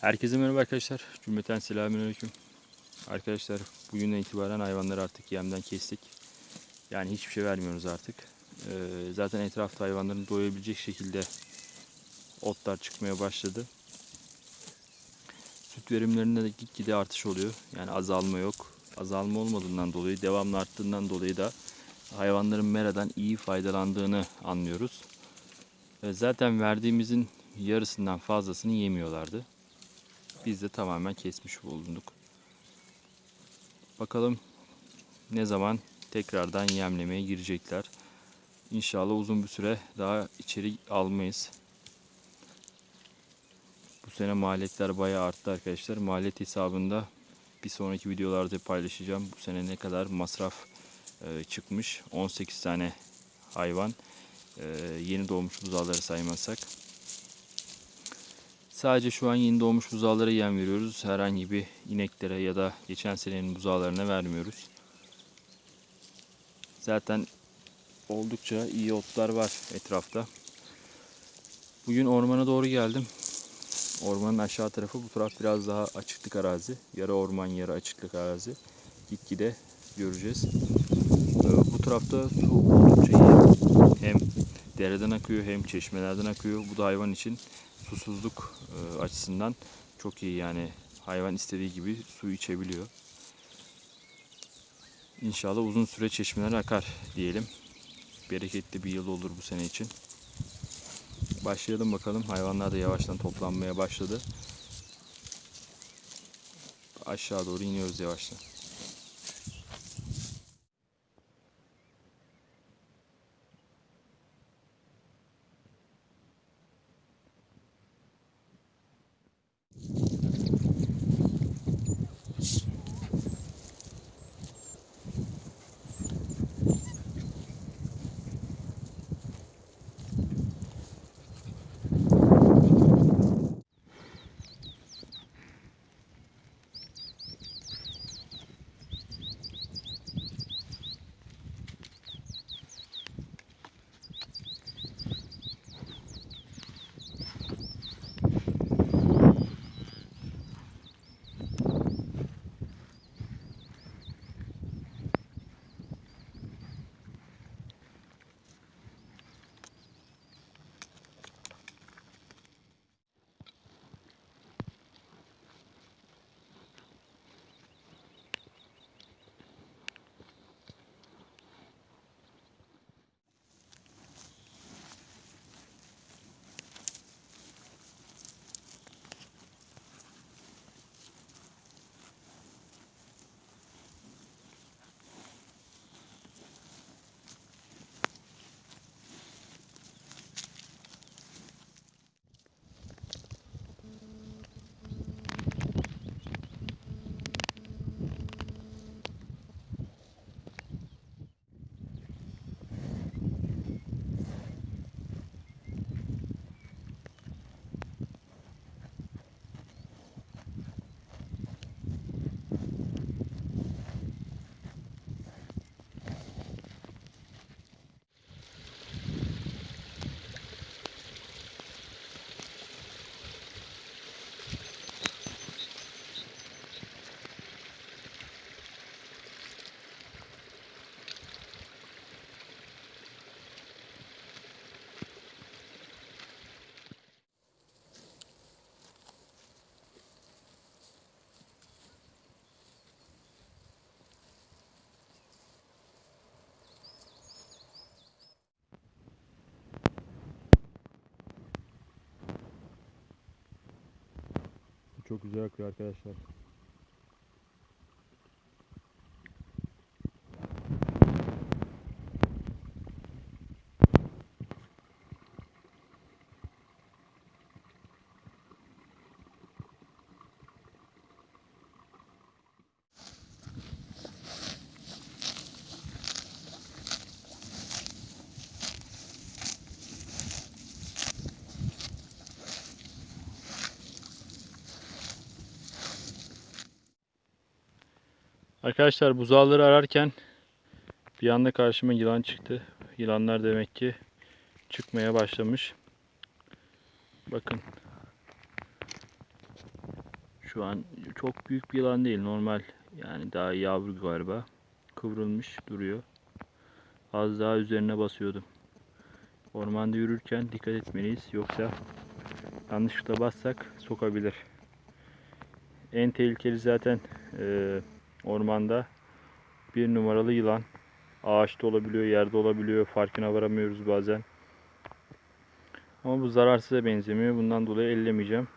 Herkese merhaba arkadaşlar. Cümleten selamünaleyküm. Arkadaşlar bugünden itibaren hayvanları artık yemden kestik. Yani hiçbir şey vermiyoruz artık. Ee, zaten etrafta hayvanların doyabilecek şekilde otlar çıkmaya başladı. Süt verimlerinde de gitgide artış oluyor. Yani azalma yok. Azalma olmadığından dolayı, devamlı arttığından dolayı da hayvanların meradan iyi faydalandığını anlıyoruz. Ve zaten verdiğimizin yarısından fazlasını yemiyorlardı. Biz de tamamen kesmiş bulunduk. Bakalım ne zaman tekrardan yemlemeye girecekler. İnşallah uzun bir süre daha içeri almayız. Bu sene maliyetler bayağı arttı arkadaşlar. Maliyet hesabında bir sonraki videolarda paylaşacağım. Bu sene ne kadar masraf e, çıkmış. 18 tane hayvan. E, yeni doğmuş buzağları saymazsak. Sadece şu an yeni doğmuş buzağlara yem veriyoruz. Herhangi bir ineklere ya da geçen senenin buzağlarına vermiyoruz. Zaten oldukça iyi otlar var etrafta. Bugün ormana doğru geldim. Ormanın aşağı tarafı bu taraf biraz daha açıklık arazi. Yarı orman yarı açıklık arazi. Gitgide göreceğiz. Ee, Bu tarafta su oldukça iyi. Hem dereden akıyor hem çeşmelerden akıyor. Bu da hayvan için susuzluk e, açısından çok iyi yani hayvan istediği gibi su içebiliyor. İnşallah uzun süre çeşmeler akar diyelim. Bereketli bir yıl olur bu sene için. Başlayalım bakalım. Hayvanlar da yavaştan toplanmaya başladı. Aşağı doğru iniyoruz yavaştan. Çok güzel akıyor arkadaşlar. Arkadaşlar buzağları ararken bir anda karşıma yılan çıktı. Yılanlar demek ki çıkmaya başlamış. Bakın. Şu an çok büyük bir yılan değil. Normal yani daha yavru galiba. Kıvrılmış duruyor. Az daha üzerine basıyordum. Ormanda yürürken dikkat etmeliyiz. Yoksa yanlışlıkla bassak sokabilir. En tehlikeli zaten e, ormanda bir numaralı yılan. Ağaçta olabiliyor, yerde olabiliyor. Farkına varamıyoruz bazen. Ama bu zararsıza benzemiyor. Bundan dolayı ellemeyeceğim.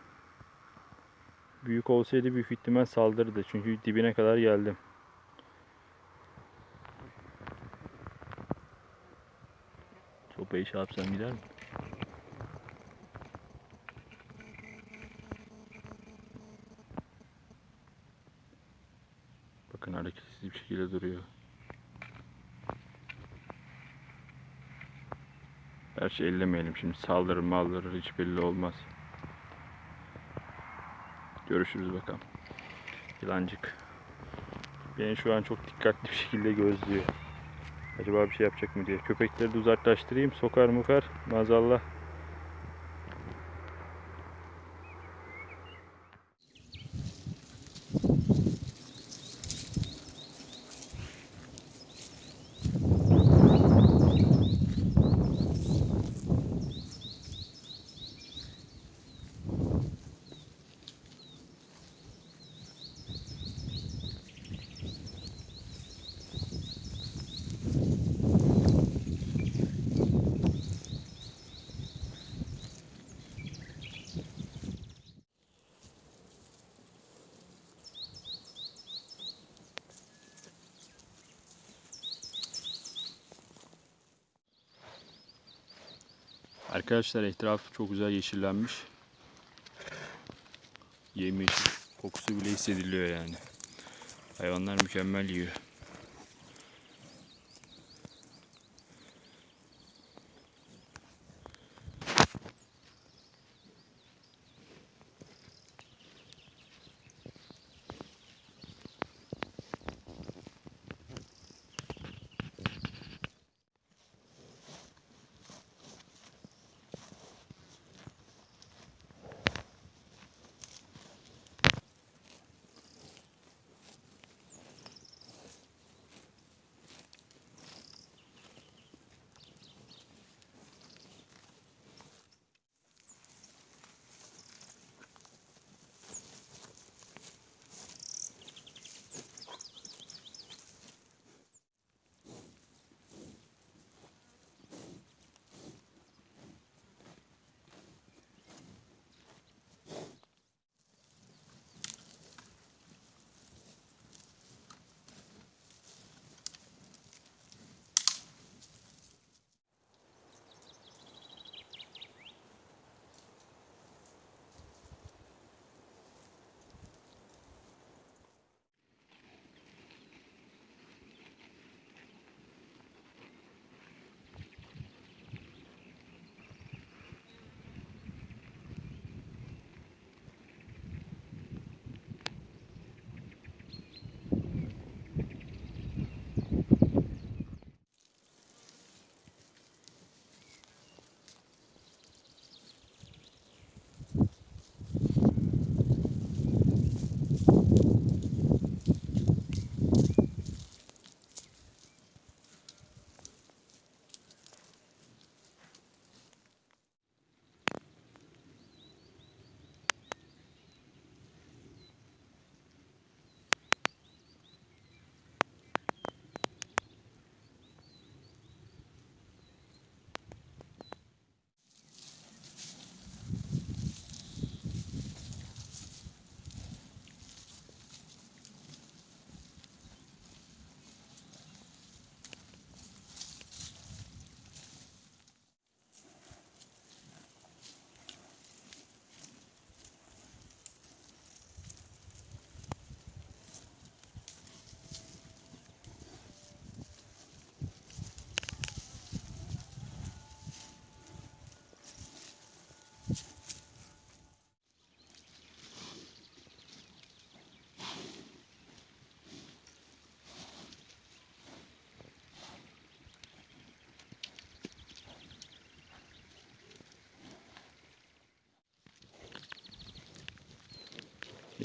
Büyük olsaydı büyük ihtimal saldırırdı. Çünkü dibine kadar geldim. Sopayı şey yapsam gider mi? Bakın hareketsiz bir şekilde duruyor. Gerçi ellemeyelim şimdi saldırır maldırır hiç belli olmaz. Görüşürüz bakalım. Yılancık. Beni şu an çok dikkatli bir şekilde gözlüyor. Acaba bir şey yapacak mı diye. Köpekleri de uzaklaştırayım. Sokar mukar. Maazallah. Arkadaşlar etraf çok güzel yeşillenmiş. Yemyeşil kokusu bile hissediliyor yani. Hayvanlar mükemmel yiyor.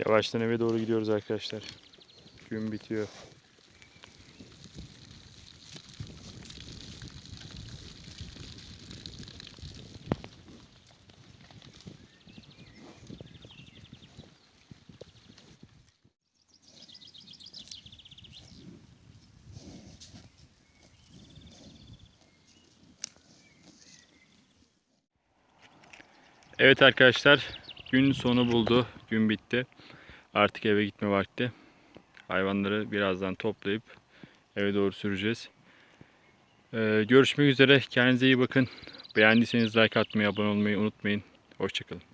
Yavaştan eve doğru gidiyoruz arkadaşlar. Gün bitiyor. Evet arkadaşlar gün sonu buldu. Gün bitti. Artık eve gitme vakti. Hayvanları birazdan toplayıp eve doğru süreceğiz. Ee, görüşmek üzere. Kendinize iyi bakın. Beğendiyseniz like atmayı, abone olmayı unutmayın. Hoşçakalın.